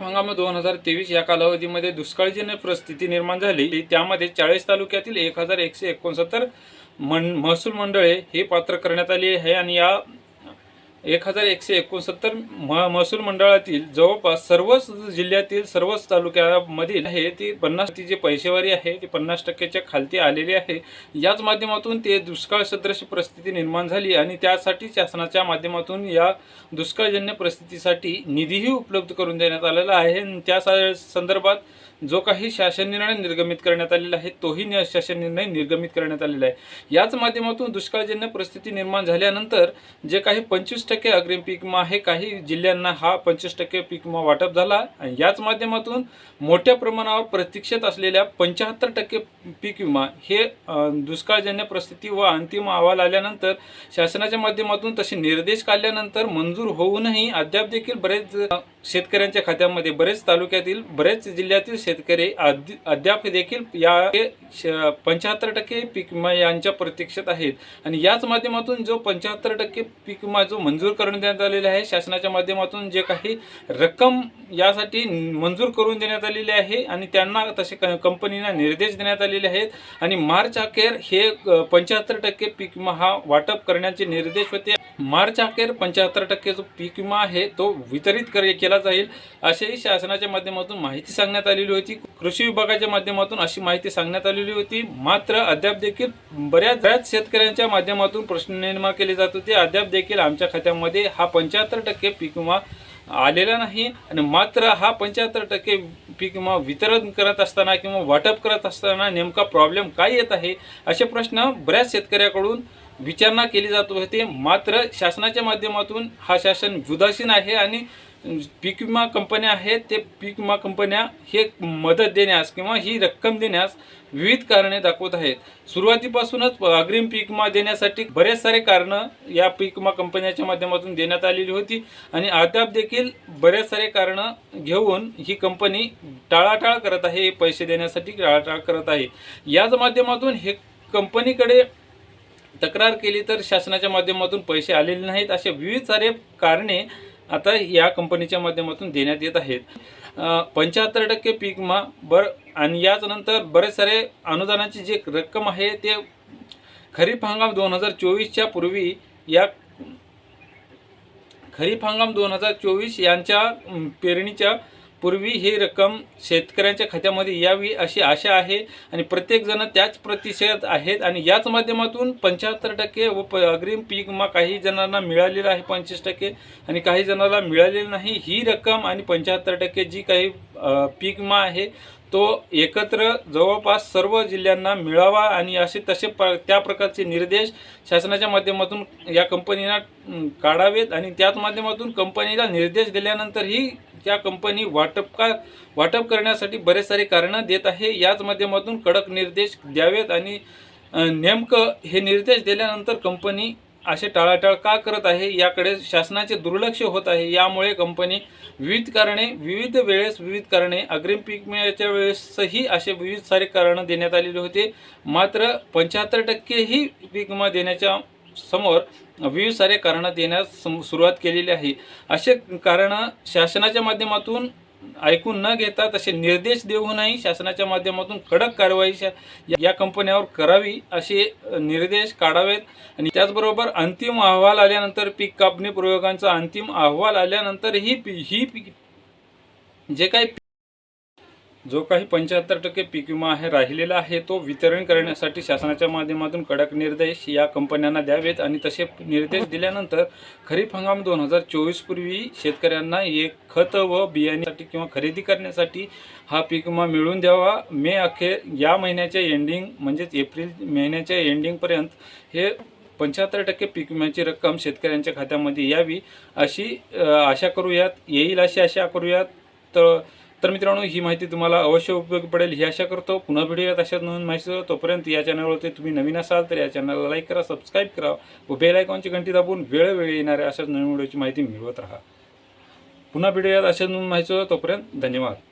हंगाम दोन हजार तेवीस या कालावधीमध्ये दुष्काळजन्य परिस्थिती निर्माण झाली. त्यामध्ये चाळीस तालुक्यातील एक हजार एकशे एकोणसत्तर मन महसूल मंडळे ही पात्र करण्यात आली आहे आणि या एक हजार एकशे एकोणसत्तर म महसूल मंडळातील जवळपास सर्वच जिल्ह्यातील सर्वच तालुक्यामधील आहे ती पन्नास ती जी पैसेवारी आहे ती पन्नास टक्क्याच्या खालती आलेली आहे. याच माध्यमातून ते दुष्काळ सदृश परिस्थिती निर्माण झाली आणि त्यासाठी शासनाच्या माध्यमातून या दुष्काळजन्य परिस्थितीसाठी निधीही उपलब्ध करून देण्यात आलेला आहे. त्या सा- संदर्भात जो काही शासन निर्णय निर्गमित करण्यात आलेला आहे तोही शासन निर्णय निर्गमित करण्यात आलेला आहे. याच माध्यमातून दुष्काळजन्य परिस्थिती निर्माण झाल्यानंतर जे काही पंचवीस टक्के अग्रिम पीक विमा आहे काही जिल्ह्यांना हा पंचवीस टक्के पीक विमा वाटप झाला. आणि याच माध्यमातून मोठ्या प्रमाणावर प्रतीक्षेत असलेल्या पंच्याहत्तर टक्के पीक विमा हे दुष्काळजन्य परिस्थिती व अंतिम अहवाल आल्यानंतर शासनाच्या माध्यमातून तसे निर्देश काढल्यानंतर मंजूर होऊनही अद्याप देखील बरेच शेतकऱ्यांच्या खात्यामध्ये बरेच तालुक्यातील बरेच जिल्ह्यातील शेतकरी अद्य- अद्याप देखील या पंच्याहत्तर टक्के पीक विमा यांच्या प्रतीक्षेत आहेत. आणि याच माध्यमातून जो पंच्याहत्तर टक्के पीक विमा जो मंजूर करण्यात आलेला आहे शासनाच्या माध्यमातून जे काही रक्कम यासाठी मंजूर करून देण्यात आलेली आहे आणि त्यांना तसे क- निर्देश देण्यात आलेले आहेत. आणि मार्च अखेर हे पंच्याहत्तर टक्के पीक विमा हा वाटप करण्याचे निर्देश होते. मार्च अखेर पंच्याहत्तर टक्के जो पीक विमा आहे तो वितरित केला जाईल असेही शासनाच्या माध्यमातून माहिती सांगण्यात आलेली होती. कृषी विभागाच्या माध्यमातून अशी माहिती सांगण्यात आलेली होती. मात्र अद्याप देखील बऱ्याच बऱ्याच शेतकऱ्यांच्या माध्यमातून प्रश्न निर्माण केले जात होते. अद्याप देखील आमच्या खात्यामध्ये हा पंच्याहत्तर टक्के पीक विमा आलेला नाही. आणि मात्र हा पंच्याहत्तर टक्के पीक विमा वितरण करत असताना किंवा वाटप करत असताना नेमका प्रॉब्लेम काय येत आहे असे प्रश्न बऱ्याच शेतकऱ्याकडून विचारणा केली जात होते. मात्र शासनाच्या माध्यमातून हा शासन उदासीन आहे आणि पीक विमा कंपन्या आहेत ते पीक विमा कंपन्या हे मदत देण्यास किंवा ही रक्कम देण्यास विविध कारणे दाखवत आहेत. सुरुवातीपासूनच अग्रिम पीक विमा देण्यासाठी बरेच सारे कारणं या पीक विमा कंपन्याच्या माध्यमातून देण्यात आलेली होती आणि अद्याप देखील बरेच सारे कारणं घेऊन ही कंपनी टाळाटाळ करत आहे हे पैसे देण्यासाठी टाळाटाळ करत आहे. याच माध्यमातून हे कंपनीकडे तक्रार केली तर शासनाच्या माध्यमातून पैसे आलेले नाहीत असे विविध सारे कारणे आता या कंपनीच्या माध्यमातून देण्यात येत आहेत. पंच्याहत्तर टक्के पीक मा बर आणि याच नंतर बरेच सारे अनुदानाची जी रक्कम आहे ते खरीप हंगाम दोन हजार चोवीसच्या पूर्वी या खरीप हंगाम दोन हजार चोवीस यांच्या पेरणीच्या पूर्वी ही रक्कम शेतकऱ्यांच्या खात्यामध्ये यावी अशी आशा आहे आणि प्रत्येकजण त्याच प्रतिशत आहेत आणि याच माध्यमातून पंच्याहत्तर टक्के व प अग्रिम पीक विमा काही जणांना मिळालेला आहे पंचवीस टक्के आणि काही जणांना मिळालेलं नाही. ही रक्कम आणि पंच्याहत्तर टक्के जी काही पीक विमा आहे तो एकत्र जवळपास सर्व जिल्ह्यांना मिळावा आणि असे तसे प त्या प्रकारचे निर्देश शासनाच्या माध्यमातून या कंपनीला काढावेत आणि त्याच माध्यमातून कंपनीला निर्देश दिल्यानंतरही त्या कंपनी वाटप का वाटप करण्यासाठी बरेच सारे कारणं देत आहे याच माध्यमातून कडक निर्देश द्यावेत आणि नेमकं हे निर्देश दिल्यानंतर कंपनी असे टाळाटाळ का करत आहे याकडे शासनाचे दुर्लक्ष होत आहे यामुळे कंपनी विविध कारणे विविध वेळेस विविध कारणे अग्रिम पीक मिळाच्या वेळेसही असे विविध सारे कारणं देण्यात आलेले होते. मात्र पंच्याहत्तर टक्केही पीक विमा देण्याच्या समोर विविध सारे कारणं देण्यास सुरुवात केलेली आहे. असे कारणं शासनाच्या माध्यमातून ऐकून न घेता तसे निर्देश देऊनही शासनाच्या माध्यमातून कडक कारवाई या कंपन्यावर करावी असे निर्देश काढावेत. आणि त्याचबरोबर अंतिम अहवाल आल्यानंतर पीक कापणी प्रयोगांचा अंतिम अहवाल आल्यानंतर ही पी- ही पी- जे काही जो काही पंच्याहत्तर टक्के पीक विमा आहे राहिलेला आहे तो वितरण करण्यासाठी शासनाच्या माध्यमातून कडक निर्देश या कंपन्यांना द्यावेत आणि तसे निर्देश दिल्यानंतर खरीप हंगाम दोन हजार चोवीस पूर्वी शेतकऱ्यांना एक खत व बियाण्यासाठी किंवा खरेदी करण्यासाठी हा पीक विमा मिळवून द्यावा. मे अखेर या महिन्याच्या एंडिंग म्हणजेच एप्रिल महिन्याच्या एंडिंगपर्यंत हे पंच्याहत्तर टक्के पीक विम्याची रक्कम शेतकऱ्यांच्या खात्यामध्ये यावी अशी आशा करूयात. येईल अशी आशा करूयात. तर तर मित्रांनो ही माहिती तुम्हाला अवश्य उपयोगी पडेल. ही आशा करतो. पुन्हा व्हिडिओ येत अशाच नवीन माहिती तोपर्यंत या चॅनलवरती तुम्ही नवीन असाल तर या चॅनलला लाईक करा सबस्क्राईब करा व बेल आयकॉनची घंटी दाबून वेळोवेळी येणाऱ्या अशाच नवीन व्हिडिओची माहिती मिळवत राहा. पुन्हा व्हिडिओ येत अशाच नवीन माहिती तोपर्यंत धन्यवाद.